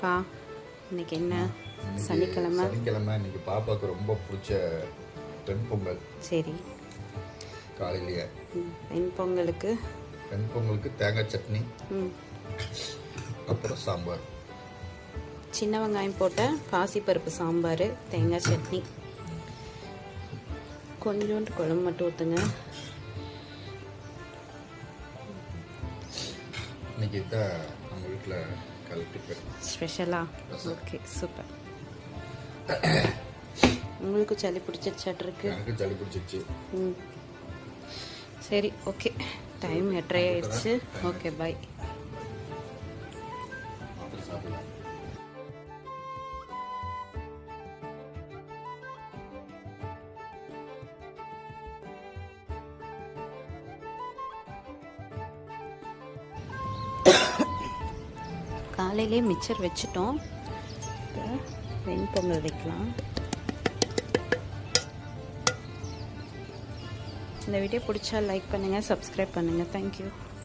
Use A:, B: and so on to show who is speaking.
A: பா இன்னைக்கு என்ன? சனிக்கிழமை.
B: சனிக்கிழமை. இன்னைக்கு பாப்பாவுக்கு ரொம்ப பிடிச்ச பெண் பொங்கல்
A: சரி.
B: காலையிலேயே.
A: வெண் பொங்கலுக்கு
B: பெண் பொங்கலுக்கு தேங்காய் சட்னி
A: ம்,
B: அப்புறம் சாம்பார்.
A: சின்ன வெங்காயம் போட்ட பாசிப்பருப்பு சாம்பார் தேங்காய் சட்னி. கொஞ்சோண்டு குழம்பு மட்டும் ஊற்றுங்க
B: இன்னைக்கு தான் நம்ம வீட்டில் கலட்டிப்பேன்
A: ஸ்பெஷலா? ஓகே சூப்பர் உங்களுக்கு சளி பிடிச்சிருச்சாட்டிருக்கு
B: எனக்கு சளி பிடிச்சிருச்சு.
A: ம். சரி ஓகே டைம் எட்டரை ஆயிடுச்சு. ஓகே பாய்
B: சாப்பிடலாம்.
A: காலையிலே மிச்சர் வச்சுட்டோம். இப்போ வெண்பொங்கல் வைக்கலாம். இந்த வீடியோ பிடிச்சா லைக் பண்ணுங்கள் சப்ஸ்கிரைப் பண்ணுங்கள் தேங்க்யூ